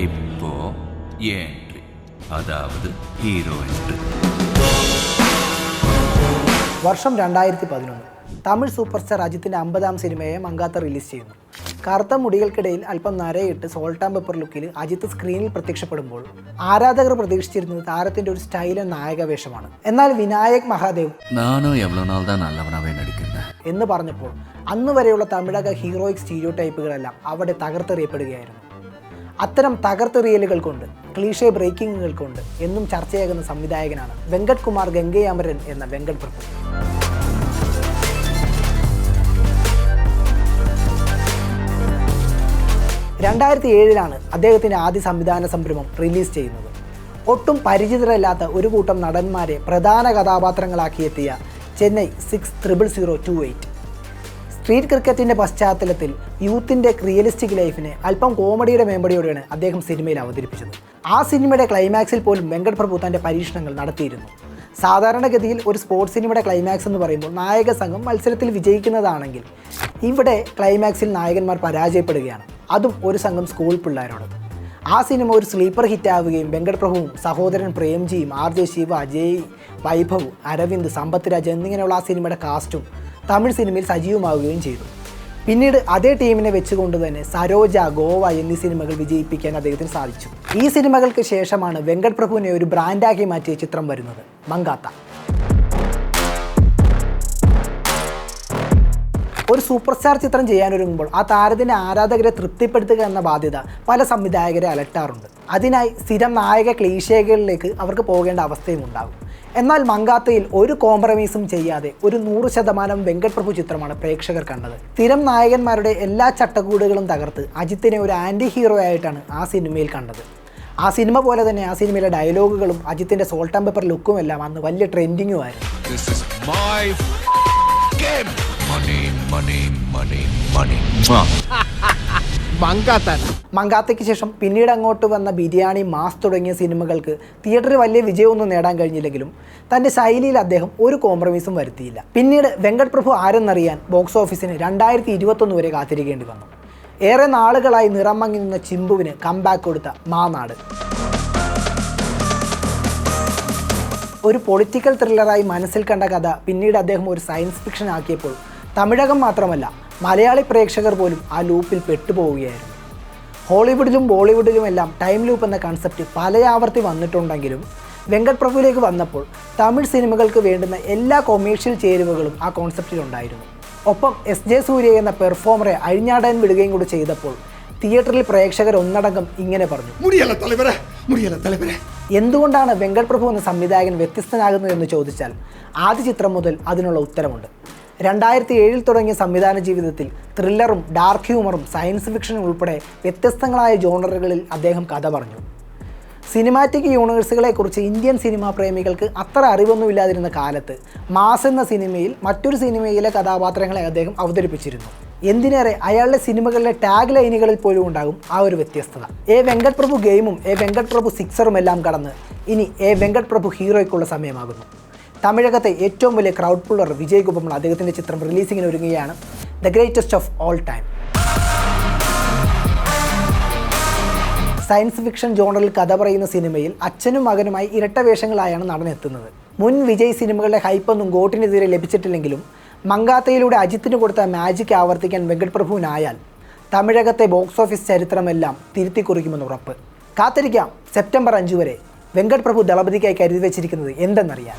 இப்போ என்ட்ரி அதாவது hero entry വർഷം രണ്ടായിരത്തി പതിനൊന്ന് തമിഴ് സൂപ്പർ സ്റ്റാർ അജിത്തിൻ്റെ അമ്പതാം സിനിമയെ മങ്കാത്ത റിലീസ് ചെയ്യുന്നു കറുത്ത മുടികൾക്കിടയിൽ അല്പം നരയിട്ട് സോൾട്ട് ആൻഡ് പെപ്പർ ലുക്കിൽ അജിത്ത് സ്ക്രീനിൽ പ്രത്യക്ഷപ്പെടുമ്പോൾ ആരാധകർ പ്രതീക്ഷിച്ചിരുന്നത് താരത്തിൻ്റെ ഒരു സ്റ്റൈലും നായക വേഷമാണ് എന്നാൽ വിനായക് മഹാദേവ് நானும் எவ்வளோ நாள் தான் நல்லவனாவே நடிக்கிறேன் എന്ന് പറഞ്ഞപ്പോൾ അന്ന് വരെയുള്ള തമിഴക ഹീറോയിക് സ്റ്റീരിയോ ടൈപ്പുകളെല്ലാം അവിടെ തകർത്തെറിയപ്പെടുകയായിരുന്നു അത്തരം തകർത്തെറിയലുകൾ കൊണ്ട് ക്ലീഷേ ബ്രേക്കിങ്ങുകൾ കൊണ്ട് എന്നും ചർച്ചയാകുന്ന സംവിധായകനാണ് വെങ്കട് കുമാർ ഗംഗയാമരൻ എന്ന വെങ്കട് പ്രഭു. രണ്ടായിരത്തി ഏഴിലാണ് അദ്ദേഹത്തിന്റെ ആദ്യ സംവിധാന സംരംഭം റിലീസ് ചെയ്യുന്നത്. ഒട്ടും പരിചിതരല്ലാത്ത ഒരു കൂട്ടം നടന്മാരെ പ്രധാന കഥാപാത്രങ്ങളാക്കിയെത്തിയ Chennai six triple zero two eight. Street ക്രിക്കറ്റിന്റെ പശ്ചാത്തലത്തിൽ യൂത്തിന്റെ റിയലിസ്റ്റിക് ലൈഫിനെ അല്പം കോമഡിയുടെ മേമ്പടിയോടെയാണ് അദ്ദേഹം സിനിമയിൽ അവതരിപ്പിച്ചത്. ആ സിനിമയുടെ ക്ലൈമാക്സിൽ പോലും വെങ്കട് പ്രഭു തന്റെ പരീക്ഷണങ്ങൾ നടത്തിയിരുന്നു. സാധാരണഗതിയിൽ ഒരു സ്പോർട്സ് സിനിമയുടെ ക്ലൈമാക്സ് എന്ന് പറയുമ്പോൾ നായക സംഘം മത്സരത്തിൽ വിജയിക്കുന്നതാണെങ്കിൽ ഇവിടെ ക്ലൈമാക്സിൽ നായകന്മാർ പരാജയപ്പെടുകയാണ്. അതും ഒരു സംഘം സ്കൂൾ പിള്ളേരോട്. ആ സിനിമ ഒരു സ്ലീപ്പർ ഹിറ്റാവുകയും വെങ്കട് പ്രഭുവും സഹോദരൻ പ്രേംജിയും ആർ ജെ ശിവ അജയ് വൈഭവ് അരവിന്ദ് സമ്പത്ത് രാജ് എന്നിങ്ങനെയുള്ള ആ സിനിമയുടെ കാസ്റ്റും തമിഴ് സിനിമയിൽ സജീവമാവുകയും ചെയ്തു. പിന്നീട് അതേ ടീമിനെ വെച്ചുകൊണ്ട് തന്നെ സരോജ ഗോവ എന്നീ സിനിമകൾ വിജയിപ്പിക്കാൻ അദ്ദേഹത്തിന് സാധിച്ചു. ഈ സിനിമകൾക്ക് ശേഷമാണ് വെങ്കട് പ്രഭുവിനെ ഒരു ബ്രാൻഡാക്കി മാറ്റിയ ചിത്രം വരുന്നത്. മങ്കാത്ത. ഒരു സൂപ്പർ സ്റ്റാർ ചിത്രം ചെയ്യാനൊരുങ്ങുമ്പോൾ ആ താരത്തിന്റെ ആരാധകരെ തൃപ്തിപ്പെടുത്തുക എന്ന ബാധ്യത പല സംവിധായകരെ അലട്ടാറുണ്ട്. അതിനായി സ്ഥിരം നായക ക്ലീശകളിലേക്ക് അവർക്ക് പോകേണ്ട അവസ്ഥയും ഉണ്ടാകും എന്നാൽ മങ്കാത്തയിൽ ഒരു കോംപ്രമൈസും ചെയ്യാതെ ഒരു നൂറ് ശതമാനം വെങ്കട് പ്രഭു ചിത്രമാണ് പ്രേക്ഷകർ കണ്ടത്. സ്ഥിരം നായകന്മാരുടെ എല്ലാ ചട്ടക്കൂടുകളും തകർത്ത് അജിത്തിനെ ഒരു ആന്റി ഹീറോ ആയിട്ടാണ് ആ സിനിമയിൽ കണ്ടത്. ആ സിനിമ പോലെ തന്നെ ആ സിനിമയിലെ ഡയലോഗുകളും അജിത്തിന്റെ സോൾട്ട് ആൻഡ് പേപ്പർ ലുക്കും എല്ലാം അന്ന് വലിയ ട്രെൻഡിങ്ങും ആയിരുന്നു. Money. മങ്കാത്തയ്ക്ക് ശേഷം പിന്നീട് അങ്ങോട്ട് വന്ന ബിരിയാണി മാസ് തുടങ്ങിയ സിനിമകൾക്ക് തിയേറ്ററിൽ വലിയ വിജയമൊന്നും നേടാൻ കഴിഞ്ഞില്ലെങ്കിലും തന്റെ ശൈലിയിൽ അദ്ദേഹം ഒരു കോംപ്രമൈസും വരുത്തിയില്ല. പിന്നീട് വെങ്കട് പ്രഭു ആരെന്നറിയാൻ ബോക്സ് ഓഫീസിന് രണ്ടായിരത്തി ഇരുപത്തൊന്ന് വരെ കാത്തിരിക്കേണ്ടി വന്നു. ഏറെ നാളുകളായി നിറം മങ്ങി നിന്ന ചിമ്പുവിന് കംബാക്ക് കൊടുത്ത മാനാട്. ഒരു പൊളിറ്റിക്കൽ ത്രില്ലറായി മനസ്സിൽ കണ്ട കഥ പിന്നീട് അദ്ദേഹം ഒരു സയൻസ് ഫിക്ഷൻ ആക്കിയപ്പോൾ തമിഴകം മാത്രമല്ല മലയാളി പ്രേക്ഷകർ പോലും ആ ലൂപ്പിൽ പെട്ടുപോവുകയായിരുന്നു. ഹോളിവുഡിലും ബോളിവുഡിലും എല്ലാം ടൈം ലൂപ്പ് എന്ന കൺസെപ്റ്റ് പലയാവർത്തി വന്നിട്ടുണ്ടെങ്കിലും വെങ്കട് പ്രഭുവിലേക്ക് വന്നപ്പോൾ തമിഴ് സിനിമകൾക്ക് വേണ്ടുന്ന എല്ലാ കൊമേഴ്ഷ്യൽ ചേരുവകളും ആ കോൺസെപ്റ്റിലുണ്ടായിരുന്നു ഒപ്പം എസ് ജെ സൂര്യ എന്ന പെർഫോമറെ അഴിഞ്ഞാടാൻ വിടുകയും കൂടി ചെയ്തപ്പോൾ തിയേറ്ററിൽ പ്രേക്ഷകർ ഒന്നടങ്കം ഇങ്ങനെ പറഞ്ഞു. എന്തുകൊണ്ടാണ് വെങ്കട് പ്രഭു എന്ന സംവിധായകൻ വ്യത്യസ്തനാകുന്നത് എന്ന് ചോദിച്ചാൽ ആദ്യ ചിത്രം മുതൽ അതിനുള്ള ഉത്തരമുണ്ട്. രണ്ടായിരത്തി ഏഴിൽ തുടങ്ങിയ സംവിധാന ജീവിതത്തിൽ ത്രില്ലറും ഡാർക്ക് ഹ്യൂമറും സയൻസ് ഫിക്ഷനും ഉൾപ്പെടെ വ്യത്യസ്തങ്ങളായ ജോണറുകളിൽ അദ്ദേഹം കഥ പറഞ്ഞു. സിനിമാറ്റിക് യൂണിവേഴ്സുകളെക്കുറിച്ച് ഇന്ത്യൻ സിനിമാ പ്രേമികൾക്ക് അത്ര അറിവൊന്നുമില്ലാതിരുന്ന കാലത്ത് മാസ് എന്ന സിനിമയിൽ മറ്റൊരു സിനിമയിലെ കഥാപാത്രങ്ങളെ അദ്ദേഹം അവതരിപ്പിച്ചിരുന്നു. എന്തിനേറെ അയാളുടെ സിനിമകളിലെ ടാഗ് ലൈനുകളിൽ പോലും ഉണ്ടാകും ആ ഒരു വ്യത്യസ്തത. എ വെങ്കട് പ്രഭു ഗെയിമും എ വെങ്കട് പ്രഭു സിക്സറും എല്ലാം കടന്ന് ഇനി എ വെങ്കട് പ്രഭു ഹീറോയ്ക്കുള്ള സമയമാകുന്നു. തമിഴകത്തെ ഏറ്റവും വലിയ ക്രൗഡ് പുള്ളർ വിജയ് അദ്ദേഹത്തിന്റെ ചിത്രം റിലീസിങ്ങിന് ഒരുങ്ങുകയാണ്. The greatest of all time science fiction ജോണറിൽ കഥ പറയുന്ന സിനിമയിൽ അച്ഛനും മകനുമായി ഇരട്ട വേഷങ്ങളായാണ് നടൻ മുൻ വിജയ് സിനിമകളുടെ ഹൈപ്പൊന്നും ഗോട്ടിനെതിരെ ലഭിച്ചിട്ടില്ലെങ്കിലും മങ്കാത്തയിലൂടെ അജിത്തിന് കൊടുത്ത മാജിക് ആവർത്തിക്കാൻ വെങ്കട് പ്രഭുവിനായാൽ തമിഴകത്തെ ബോക്സ് ഓഫീസ് ചരിത്രമെല്ലാം തിരുത്തി കുറിക്കുമെന്ന് ഉറപ്പ്. കാത്തിരിക്കാം. സെപ്റ്റംബർ അഞ്ച് വരെ. വെങ്കട് പ്രഭു ദളപതിക്കായി കരുതി വെച്ചിരിക്കുന്നത് എന്തെന്നറിയാൻ